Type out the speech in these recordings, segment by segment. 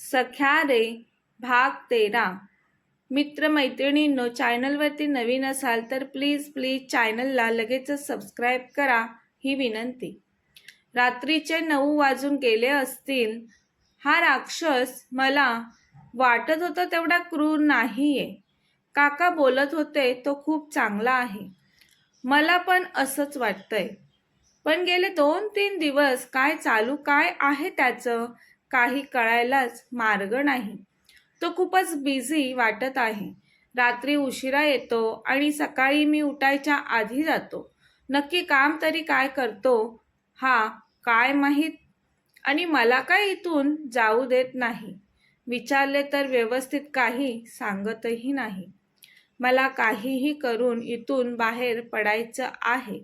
सख्या रे भाग तेरा. मित्रमैत्रिणींनो चॅनलवरती नवीन असाल तर प्लीज प्लीज चॅनलला लगेचच सबस्क्राईब करा ही विनंती. रात्रीचे नऊ वाजून गेले असतील हा राक्षस मला वाटत होता तेवढा क्रूर नाही आहे काका बोलत होते तो खूप चांगला आहे. मला पण असंच वाटतंय. पण गेले दोन तीन दिवस काय चालू काय आहे त्याचं? काही कळायलाच मार्ग नाही. तो खूपच बिझी वाटत आहे. रात्री उशिरा येतो आणि सकाळी मी उठायच्या आधी जातो. नक्की काम तरी काय करतो? हा काय माहीत? आणि मला काय इथून जाऊ देत नाही. विचारले तर व्यवस्थित काही सांगतही नाही. मला काहीही करून इथून बाहेर पडायचं आहे.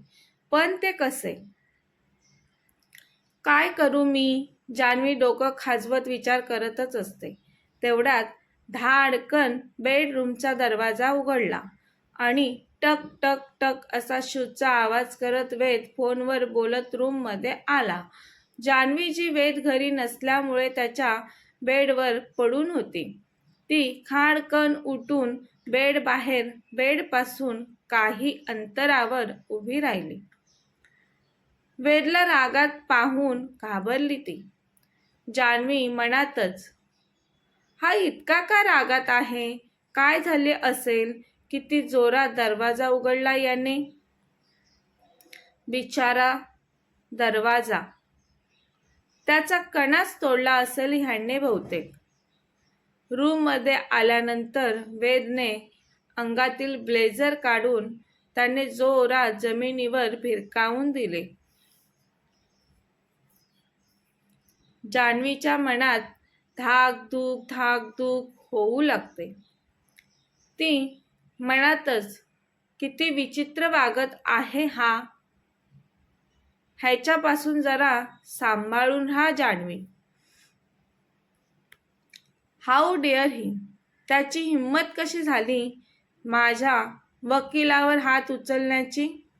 पण ते कसे? काय करू मी? जान्हवी डोकं खाजवत विचार करतच असते. तेवढ्यात धाडकन बेडरूमचा दरवाजा उघडला आणि टक टक टक असा शूजचा आवाज करत वेद फोनवर बोलत रूममध्ये आला. जान्हवीजी वेद घरी नसल्यामुळे त्याच्या बेडवर पडून होती. ती खाडकन उठून बेड बाहेर बेडपासून काही अंतरावर उभी राहिली. वेदला रागात पाहून घाबरली ती. जान्हवी मनातच हा इतका का रागात आहे? काय झाले असेल? किती जोरात दरवाजा उघडला याने. बिचारा दरवाजा त्याचा कणाच तोडला असेल ह्याने बहुतेक. रूममध्ये आल्यानंतर वेदने अंगातील ब्लेझर काढून त्याने जोरात जमिनीवर भिरकावून दिले. जान्हवीच्या मनात धाकधूक धाकधूक होऊ लागते. ती मनातच किती विचित्र वागत आहे हा? ह्याच्यापासून जरा सांभाळून राहा जान्हवी. हाऊ डिअर ही त्याची हिंमत कशी झाली माझ्या वकिलावर हात उचलण्याची?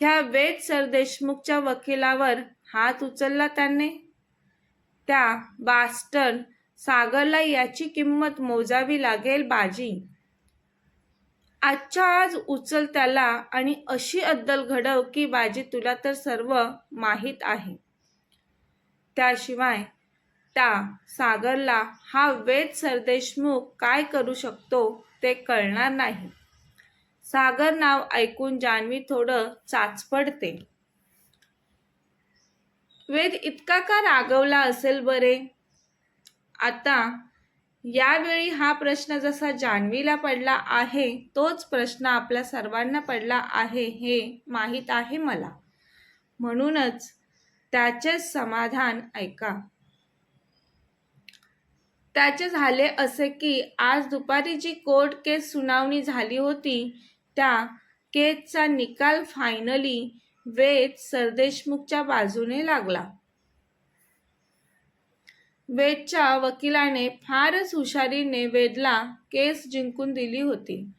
ह्या वेद सरदेशमुखच्या वकिलावर हात उचलला त्याने? त्या बास्टन सागरला याची किंमत मोजावी लागेल बाजी. आजच्या आज उचल त्याला आणि अशी अद्दल घडव की बाजी तुला तर सर्व माहीत आहे. त्याशिवाय त्या सागरला हा वेद सरदेशमुख काय करू शकतो ते कळणार नाही. सागर नाव ऐकून जान्हवी थोडं चाचपडते. वेद इतका का रागवला असेल बरे? आता यावेळी हा प्रश्न जसा जान्हवीला पडला आहे तोच प्रश्न आपल्या सर्वांना पडला आहे हे माहीत आहे मला. म्हणूनच त्याचेच समाधान ऐका. त्याचे झाले असे की आज दुपारी जी कोर्ट केस सुनावणी झाली होती त्या केसचा निकाल फायनली वेद सरदेशमुखच्या बाजूने लागला. वेदच्या वकिलाने फारच हुशारीने वेदला केस जिंकून दिली होती.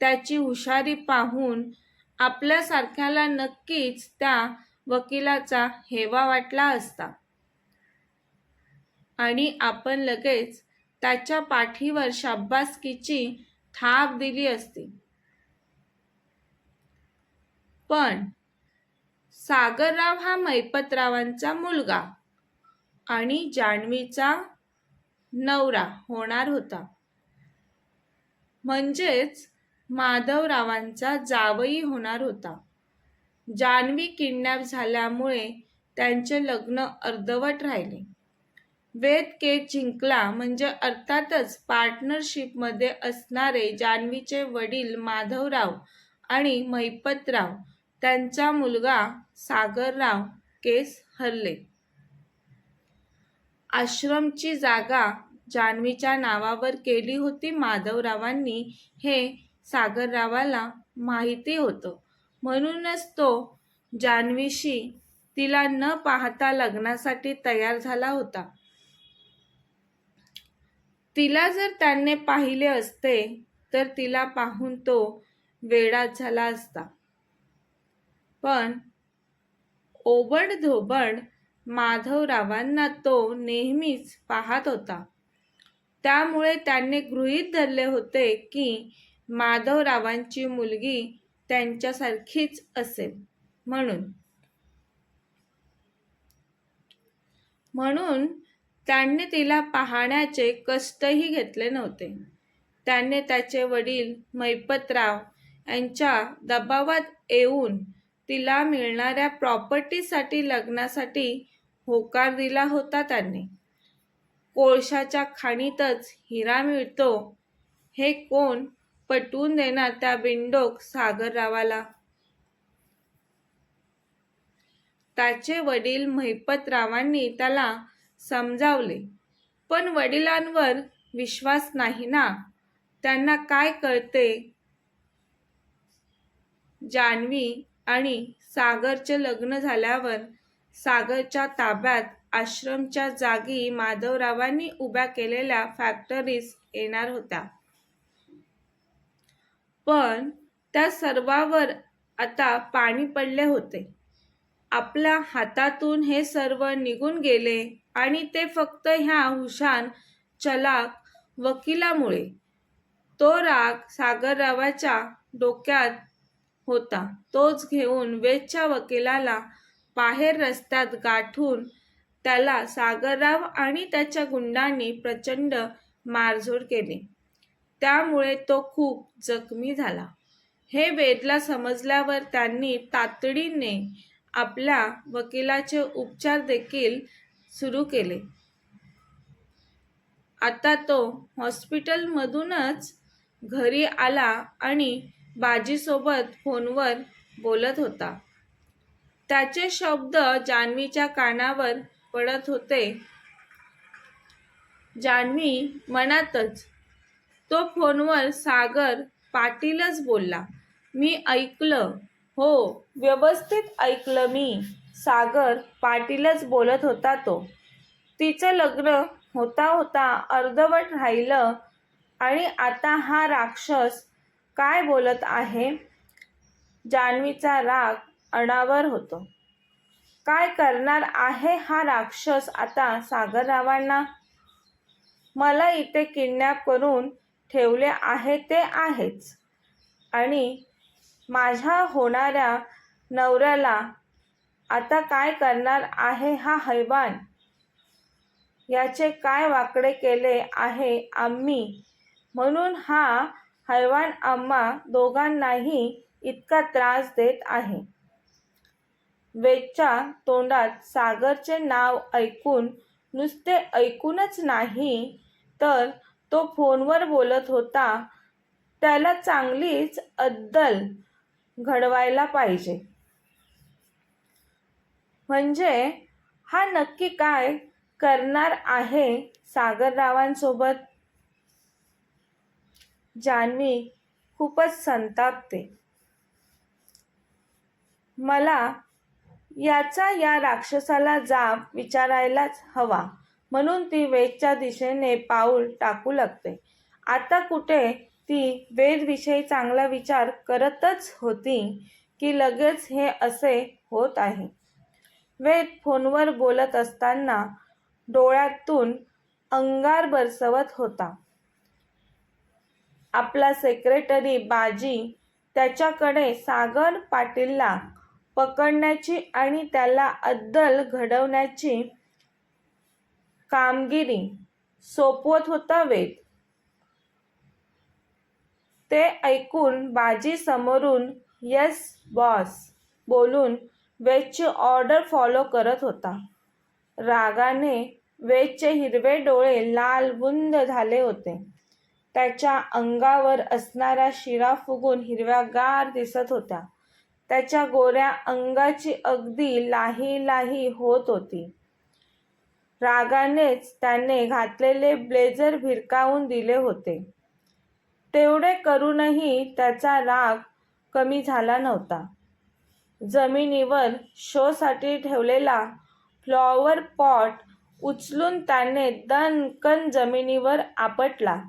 त्याची हुशारी पाहून आपल्यासारख्याला नक्कीच त्या वकिलाचा हेवा वाटला असता. आणि आपण लगेच त्याच्या पाठीवर शाब्बासकीची थाप दिली असती. पण सागरराव हा मैपतरावांचा मुलगा आणि जान्हवीचा नवरा होणार होता. म्हणजेच माधवरावांचा जावई होणार होता. जान्हवी किडनॅप झाल्यामुळे त्यांचे लग्न अर्धवट राहिले. वेद केस जिंकला म्हणजे अर्थातच पार्टनरशिपमध्ये असणारे जान्हवीचे वडील माधवराव आणि महिपतराव त्यांचा मुलगा सागरराव केस हरले. आश्रमची जागा जान्हवीच्या नावावर केली होती माधवरावांनी. हे सागररावाला माहिती होतं. म्हणूनच तो जान्हवीशी तिला न पाहता लग्नासाठी तयार झाला होता. तिला जर त्याने पाहिले असते तर तिला पाहून तो वेडाच झाला असता. पण ओबड धोबड माधवरावांना तो नेहमीच पाहत होता. त्यामुळे त्यांनी गृहीत धरले होते की माधवरावांची मुलगी त्यांच्यासारखीच असेल म्हणून. म्हणून त्यांनी तिला पाहण्याचे कष्टही घेतले नव्हते. त्याने त्याचे वडील मैपतराव यांच्या दबावात येऊन तिला मिळणाऱ्या प्रॉपर्टीसाठी लग्नासाठी होकार दिला होता त्यांनी. कोळशाच्या खाणीतच हिरा मिळतो. हे कोण पटवून देणार त्या बिंडोक सागररावाला? त्याचे वडील महिपतरावांनी त्याला समजावले. पण वडिलांवर विश्वास नाही ना? त्यांना काय कळते? जान्हवी आणि सागरचे लग्न झाल्यावर सागरच्या ताब्यात आश्रमच्या जागी माधवरावांनी उभ्या केलेल्या फॅक्टरीज येणार होत्या. पण त्या सर्वावर आता पाणी पडले होते. आपल्या हातातून हे सर्व निघून गेले आणि ते फक्त ह्या हुशार चलाक वकिलामुळे. तो राग सागररावाच्या डोक्यात होता. तोच घेऊन वेदच्या वकिलाला बाहेर रस्त्यात गाठून त्याला सागरराव आणि त्याच्या गुंडांनी प्रचंड मारझोड केली. त्यामुळे तो खूप जखमी झाला. हे वेदला समजल्यावर त्यांनी तातडीने आपल्या वकिलाचे उपचार देखील सुरू केले. आता तो हॉस्पिटलमधूनच घरी आला आणि बाजीसोबत फोनवर बोलत होता. त्याचे शब्द जान्हवीच्या कानावर पडत होते. जान्हवी मनातच तो फोनवर सागर पाटीलच बोलला मी ऐकलं. हो व्यवस्थित ऐकलं मी सागर पाटीलच बोलत होता तो. तिचं लग्न होता होता अर्धवट राहिलं आणि आता हा राक्षस काय बोलत आहे? जान्हवीचा राग अणावर होतो. काय करणार आहे हा राक्षस आता सागररावांना? मला इथे किडनॅप करून ठेवले आहे ते आहेच. आणि माझ्या होणाऱ्या नवऱ्याला आता काय करणार आहे हा हैवान? याचे काय वाकडे केले आहे आम्ही? म्हणून हा हैवान आम्हा दोघांनाही इतका त्रास देत आहे. वेदच्या तोंडात सागरचे नाव ऐकून नुसते ऐकूनच नाही तर तो फोनवर बोलत होता त्याला चांगलीच अद्दल घडवायला पाहिजे. म्हणजे हा नक्की काय करणार आहे सागररावांसोबत? जान्हवी खूपच संतापते मला याचा या राक्षसाला जाब विचारायलाच हवा. म्हणून ती वेदच्या दिशेने पाऊल टाकू लागते. आता कुठे ती वेदविषयी चांगला विचार करतच होती की लगेच हे असे होत आहे. वेद फोनवर बोलत असताना डोळ्यातून अंगार बरसवत होता. आपला सेक्रेटरी बाजी त्याच्याकडे सागर पाटीलला पकडण्याची आणि त्याला अद्दल घडवण्याची कामगिरी सोपवत होता वेद. ते ऐकून बाजी समोरून यस बॉस बोलून वेदची ऑर्डर फॉलो करत होता. रागाने वेदचे हिरवे डोळे लाल बुंद झाले होते. त्याच्या अंगावर असणारा शिरा फुगून हिरव्यागार दिसत होत्या. त्याच्या गोऱ्या अंगाची अगदी लाही लाही होत होती. रागानेच त्याने घातलेले ब्लेझर भिरकावून दिले होते. तेवढे करूनही त्याचा राग कमी झाला नव्हता. जमिनीवर शोसाठी ठेवलेला फ्लॉवर पॉट उचलून त्याने दणकन जमिनीवर आपटला.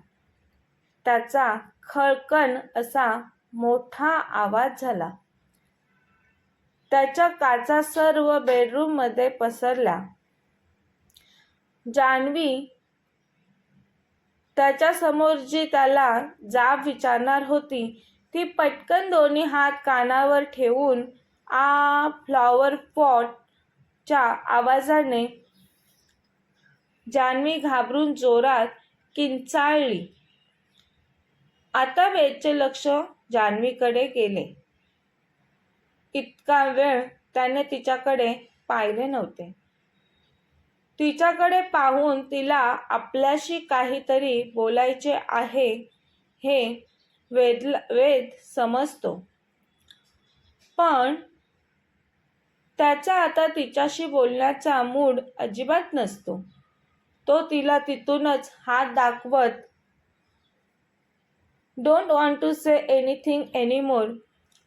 त्याचा खळकण असा मोठा आवाज झाला. त्याच्या काचा सर्व बेडरूममध्ये पसरल्या जान्हवी त्याच्यासमोर जी त्याला जाब विचारणार होती ती पटकन दोन्ही हात कानावर ठेवून आ फ्लॉवर पॉटच्या आवाजाने जान्हवी घाबरून जोरात किंचाळली. आता वेदचे लक्ष जान्हवीकडे गेले. इतका वेळ त्याने तिच्याकडे पाहिले नव्हते. तिच्याकडे पाहून तिला आपल्याशी काहीतरी बोलायचे आहे हे वेद वेद समजतो. पण त्याचा आता तिच्याशी बोलण्याचा मूड अजिबात नसतो. तो तिला तिथूनच हात दाखवत don't want to say anything anymore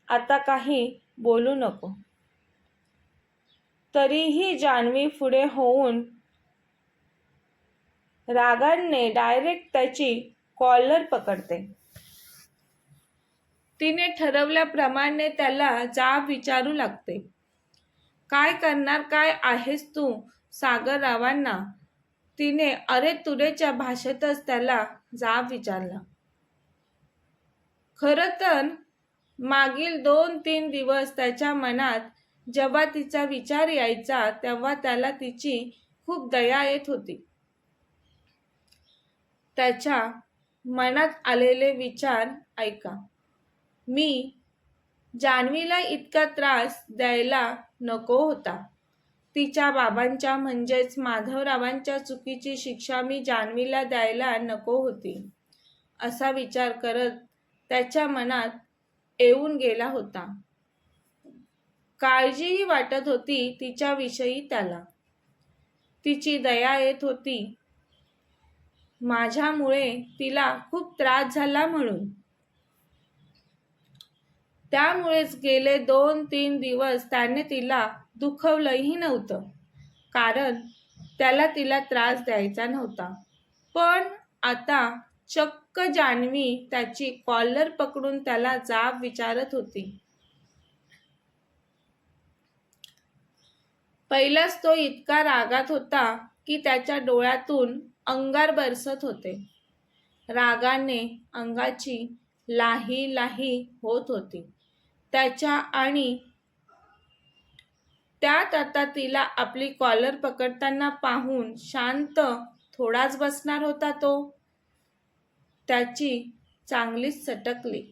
आता काही बोलू नको. तरीही जान्हवी पुढे होऊन रागाने डायरेक्ट त्याची कॉलर पकडते. तिने ठरवल्याप्रमाणे त्याला जाब विचारू लागते. काय करणार काय आहेस तू सागररावांना? तिने अरे तुरेच्या भाषेतच त्याला जाब विचारला. खरं तर मागील दोन तीन दिवस त्याच्या मनात जेव्हा तिचा विचार यायचा तेव्हा त्याला तिची खूप दया येत होती. त्याच्या मनात आलेले विचार ऐका. मी जान्हवीला इतका त्रास द्यायला नको होता. तिच्या बाबांच्या म्हणजेच माधवरावांच्या चुकीची शिक्षा मी जान्हवीला द्यायला नको होती असा विचार करत त्याच्या मनात येऊन गेला होता. काळजीही वाटत होती तिच्याविषयी त्याला. तिची दया येत होती. माझ्यामुळे तिला खूप त्रास झाला म्हणून. त्यामुळेच गेले दोन तीन दिवस त्याने तिला दुखवलंही नव्हतं. कारण त्याला तिला त्रास द्यायचा नव्हता. पण आता चक्क जान्हवी त्याची कॉलर पकडून त्याला जाब विचारत होती. पहिलाच तो इतका रागात होता की त्याच्या डोळ्यातून अंगार बरसत होते. रागाने अंगाची लाही लाही होत होती. त्याच्या आणि त्यात आता तिला आपली कॉलर पकडताना पाहून शांत थोडाच बसणार होता तो. त्याची चांगलीच सटकली.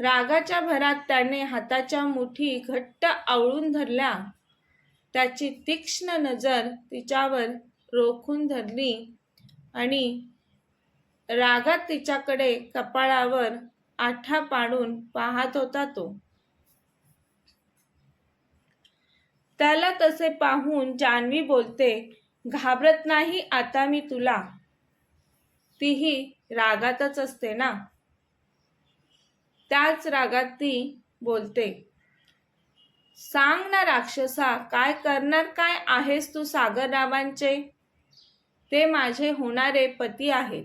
रागाच्या भरात त्याने हाताच्या मुठी घट्ट आवळून धरल्या. त्याची तीक्ष्ण नजर तिच्यावर रोखून धरली आणि रागात तिच्याकडे कपाळावर आठा पाडून पाहत होता तो. त्याला तसे पाहून जान्हवी बोलते घाबरत नाही आता मी तुला. तीही रागातच असते ना? त्याच रागात ती बोलते सांग ना राक्षसा काय करणार काय आहेस तू सागररावांचे? ते माझे होणारे पती आहेत.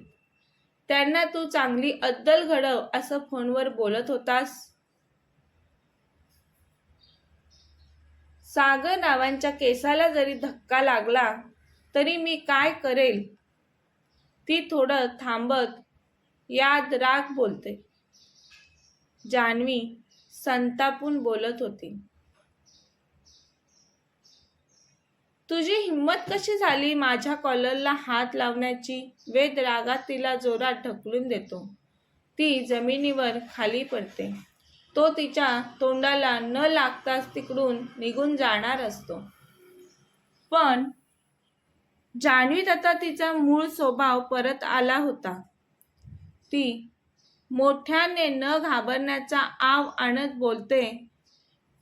त्यांना तू चांगली अद्दल घडव असं फोनवर बोलत होतास? सागर नावांच्या केसाला जरी धक्का लागला तरी मी काय करेल? ती थोडं थांबत याद राग बोलते. जान्हवी संतापून बोलत होती. तुझी हिंमत कशी झाली माझ्या कॉलरला हात लावण्याची? वेद रागात तिला जोरात ढकलून देतो. ती जमिनीवर खाली पडते. तो तिच्या तोंडाला न लागताच तिकडून निघून जाणार असतो. पण जान्हवीत आता तिचा मूळ स्वभाव परत आला होता. ती मोठ्याने न घाबरण्याचा आव आणत बोलते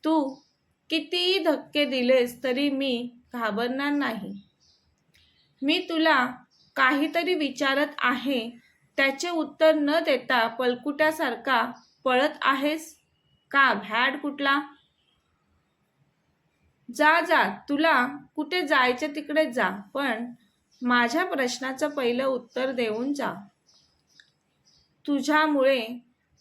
तू कितीही धक्के दिलेस तरी मी घाबरणार नाही. मी तुला काहीतरी विचारत आहे त्याचे उत्तर न देता पलकुट्यासारखा पळत आहेस? का भॅड कुठला? जा जा तुला कुठे जायचे तिकडे जा पण माझ्या प्रश्नाचं पहिलं उत्तर देऊन जा. तुझ्यामुळे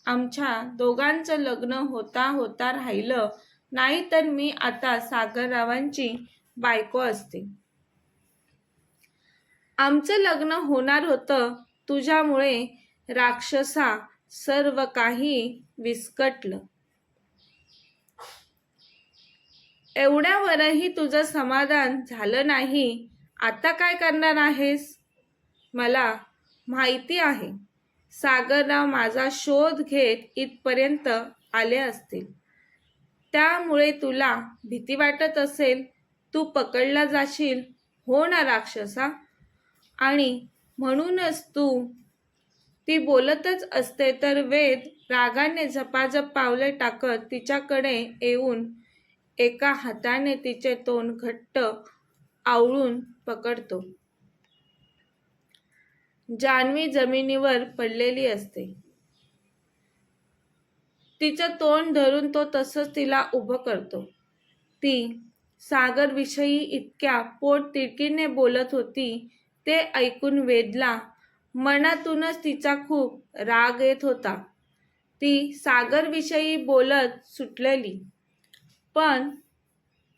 आमच्या दोघांचं लग्न होता होता राहिलं. नाही तर मी आता सागररावांची बायको असते. आमचं लग्न होणार होतं. तुझ्यामुळे राक्षसा सर्व काही विस्कटलं. एवढ्यावरही तुझं समाधान झालं नाही आता काय करणार आहेस? मला माहिती आहे. सागरराव माझा शोध घेत इथपर्यंत आले असतील. त्यामुळे तुला भीती वाटत असेल तू पकडला जाशील. हो ना राक्षसा. आणि म्हणूनच तू ती बोलतच असते तर वेद रागाने झपाझप पावले टाकत तिच्याकडे येऊन एका हाताने तिचे तोंड घट्ट आवळून पकडतो. जान्हवी जमिनीवर पडलेली असते. तिचं तोंड धरून तो तसंच तिला उभं करतो. ती सागरविषयी इतक्या पोट तिडकीने बोलत होती ते ऐकून वेदला मनातूनच तिचा खूप राग येत होता. ती सागरविषयी बोलत सुटलेली. पण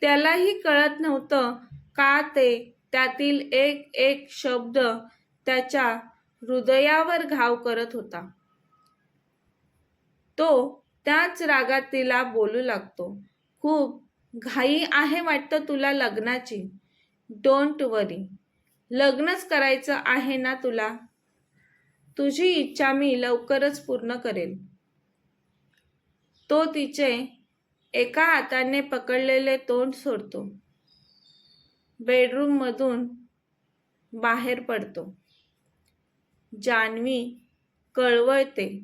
त्यालाही कळत नव्हतं का ते त्यातील एक एक शब्द त्याच्या हृदयावर घाव करत होता. तो त्याच रागात तिला बोलू लागतो. खूप घाई आहे वाटतं तुला लग्नाची. डोंट वरी लग्नच करायचं आहे ना तुला? तुझी इच्छा मी लवकरच पूर्ण करेल. तो तिचे एका हाताने पकडलेले तोंड सोडतो. बेडरूममधून बाहेर पडतो. जान्हवी कळवळते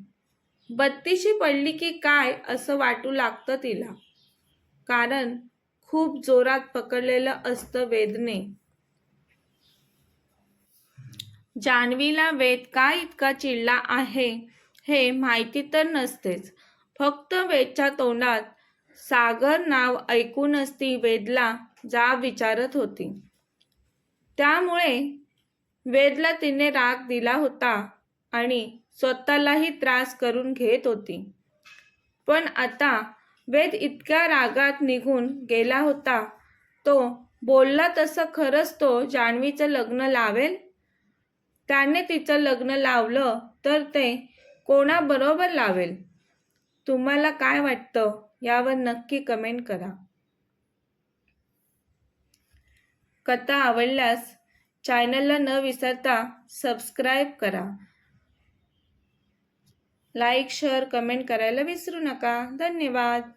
बत्तीशी पडली की काय असं वाटू लागतं तिला. कारण खूप जोरात पकडलेलं असतं वेदने. जान्हवीला वेद का इतका चिडला आहे हे माहिती तर नसतेच. फक्त वेदच्या तोंडात सागर नाव ऐकूनच ती वेदला जा विचारत होती. त्यामुळे वेदला तिने राग दिला होता आणि स्वतःलाही त्रास करून घेत होती. पण आता वेद इतक्या रागात निघून गेला होता तो बोलला तसं खरंच तो जान्हवीचं लग्न लावेल? त्याने तिचं लग्न लावलं तर ते कोणाबरोबर लावेल? तुम्हाला काय वाटतं? यावर नक्की कमेंट करा. कथा आवडल्यास चॅनलला न विसरता सबस्क्राईब करा. लाईक शेअर कमेंट करायला विसरू नका. धन्यवाद.